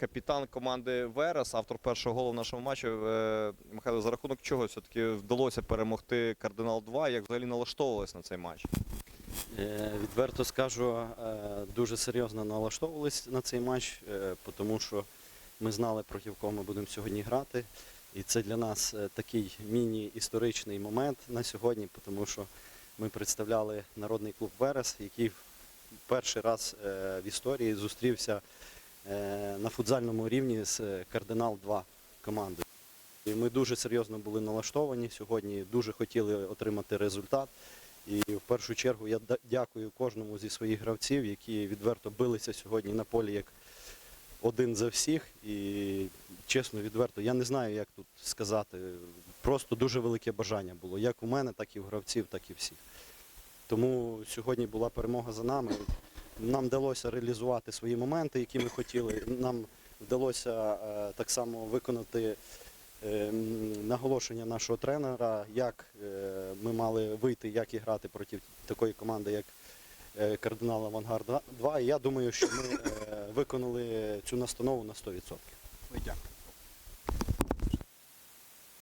капітан команди Верес, автор першого голу в нашому матчі. Е, Михайло, за рахунок чого все-таки вдалося перемогти Кардинал 2? Як взагалі налаштовувалися на цей матч? Е, Відверто скажу, е, дуже серйозно налаштовувались на цей матч, тому що ми знали, проти кого ми будемо сьогодні грати. І це для нас такий міні-історичний момент на сьогодні, тому що ми представляли народний клуб Верес, який перший раз в історії зустрівся на футзальному рівні з е, Кардинал 2 командою. І ми дуже серйозно були налаштовані сьогодні, дуже хотіли отримати результат. І в першу чергу я дякую кожному зі своїх гравців, які відверто билися сьогодні на полі як один за всіх. І чесно, відверто, я не знаю, як тут сказати. Просто дуже велике бажання було, як у мене, так і в гравців, так і всіх. Тому сьогодні була перемога за нами. Нам вдалося реалізувати свої моменти, які ми хотіли. Нам вдалося е, так само виконати е, наголошення нашого тренера, як е, ми мали вийти, як і грати проти такої команди, як Кардинал Авангард 2. І я думаю, що ми виконали цю настанову на 100%. Дякую.